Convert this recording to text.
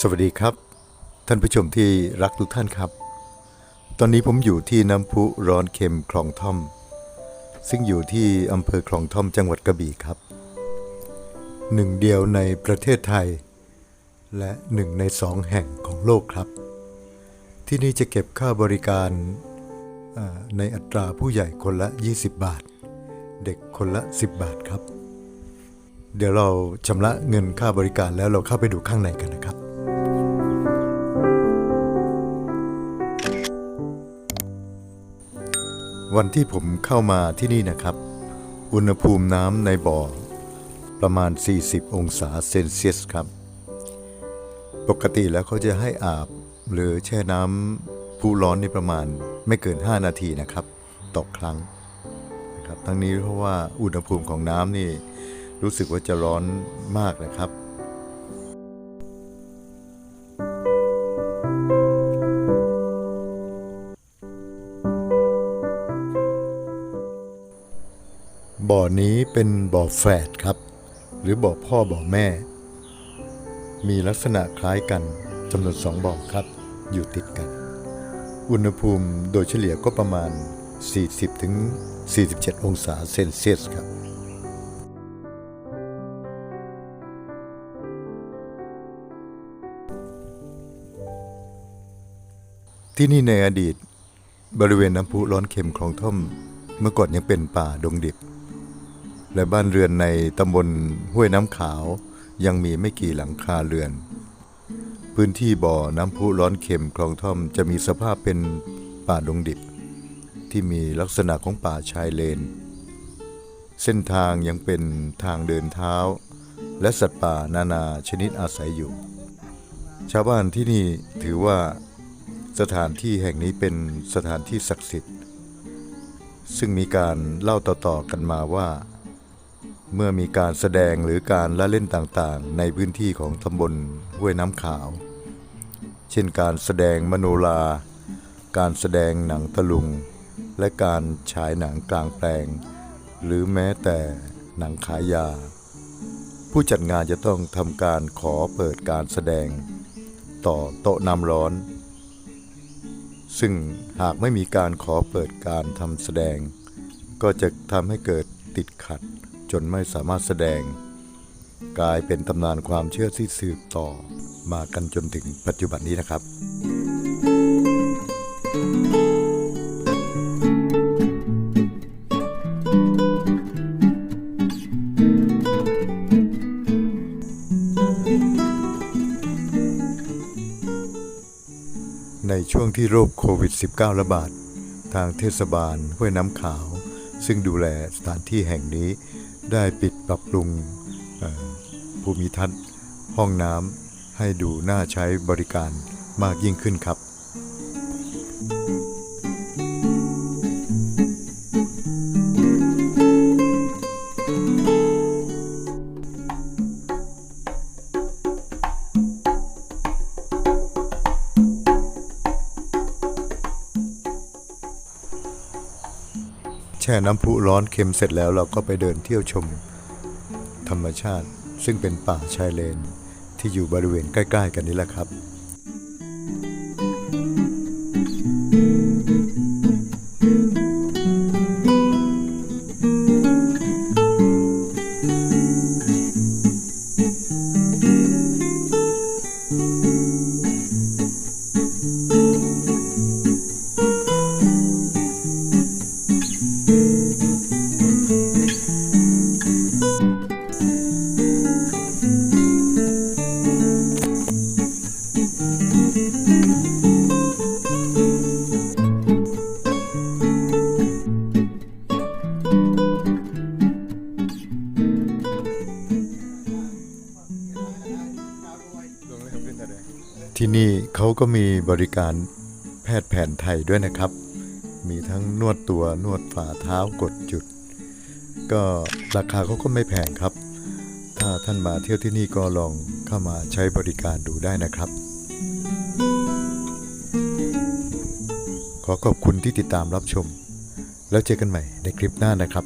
สวัสดีครับ ท่านผู้ชมที่รักทุกท่านครับ ตอนนี้ผมอยู่ที่น้ำพุร้อนเค็มคลองท่อม ซึ่งอยู่ที่อำเภอคลองท่อมจังหวัดกระบี่ครับ หนึ่งเดียวในประเทศไทย และหนึ่งในสองแห่งของโลกครับ ที่นี่จะเก็บค่าบริการในอัตราผู้ใหญ่คนละ 20 บาท เด็กคนละ 10 บาทครับ เดี๋ยวเราชำระเงินค่าบริการแล้วเราเข้าไปดูข้างในกันนะครับ วันที่ผมเข้ามาที่นี่นะครับ อุณหภูมิน้ำในบ่อ ประมาณ 40 องศาเซนเซียสครับ ปกติแล้วเขาจะให้อาบ หรือแช่น้ำผู้ร้อนในประมาณไม่เกิน 5 นาทีนะครับต่อครั้งนะครับทั้งนี้เพราะว่าอุณหภูมิของน้ำนี่รู้สึกว่าจะร้อนมากนะครับ เป็นบ่อแฝดครับ หรือบ่อพ่อบ่อแม่ มีลักษณะคล้ายกันจำนวนสองบ่อครับ อยู่ติดกัน อุณหภูมิโดยเฉลี่ยก็ประมาณ 40ถึง47องศาเซนเซียสครับที่นี่ในอดีต บริเวณน้ำพุร้อนเค็มคลองท่อม เมื่อก่อนยังเป็นป่าดงดิบ และบ้านเรือนในตำบลห้วยน้ำขาว ยังมีไม่กี่หลังคาเรือน พื้นที่บ่อน้ำพุร้อนเค็มคลองท่อมจะมีสภาพเป็นป่าดงดิบ ที่มีลักษณะของป่าชายเลน เส้นทางยังเป็นทางเดินเท้า และสัตว์ป่านานาชนิดอาศัยอยู่ ชาวบ้านที่นี่ถือว่าสถานที่แห่งนี้เป็นสถานที่ศักดิ์สิทธิ์ ซึ่งมีการเล่าต่อๆกันมาว่า เมื่อมีการแสดงหรือการละเล่นต่างๆ ในพื้นที่ของตำบลห้วยน้ำขาว เช่นการแสดงมโนรา การแสดงหนังตะลุง และการฉายหนังกลางแปลง หรือแม้แต่หนังขายยา ผู้จัดงานจะต้องทำการขอเปิดการแสดง ต่อโต๊ะน้ำร้อน ซึ่งหากไม่มีการขอเปิดการทำแสดง ก็จะทำให้เกิดติดขัด นไม่สามารถแสดง กลายเป็นตำนานความเชื่อที่สืบต่อมากันจนถึงปัจจุบันนี้นะครับ ในช่วงที่โรคโควิด -19 ระบาด ทางเทศบาลห้วยน้ำขาว ซึ่งดูแลสถานที่แห่งนี้ ได้ปิดปรับปรุงภูมิทัศน์ห้องน้ำให้ดูน่าใช้บริการมากยิ่งขึ้นครับ ช่น้ำพุร้อนเค็มเสร็จแล้วเราก็ไปเดินเที่ยวชม ธรรมชาติ ซึ่งเป็นป่าชายเลน ที่อยู่บริเวณใกล้ ๆ กันนี้แหละครับ ที่นี่เขาก็มีบริการแพทย์แผนไทยด้วยนะครับ มีทั้งนวดตัวนวดฝ่าเท้ากดจุด ก็ราคาเขาก็ไม่แพงครับ ถ้าท่านมาเที่ยวที่นี่ก็ลองเข้ามาใช้บริการดูได้นะครับ ขอขอบคุณที่ติดตามรับชม แล้วเจอกันใหม่ในคลิปหน้านะครับ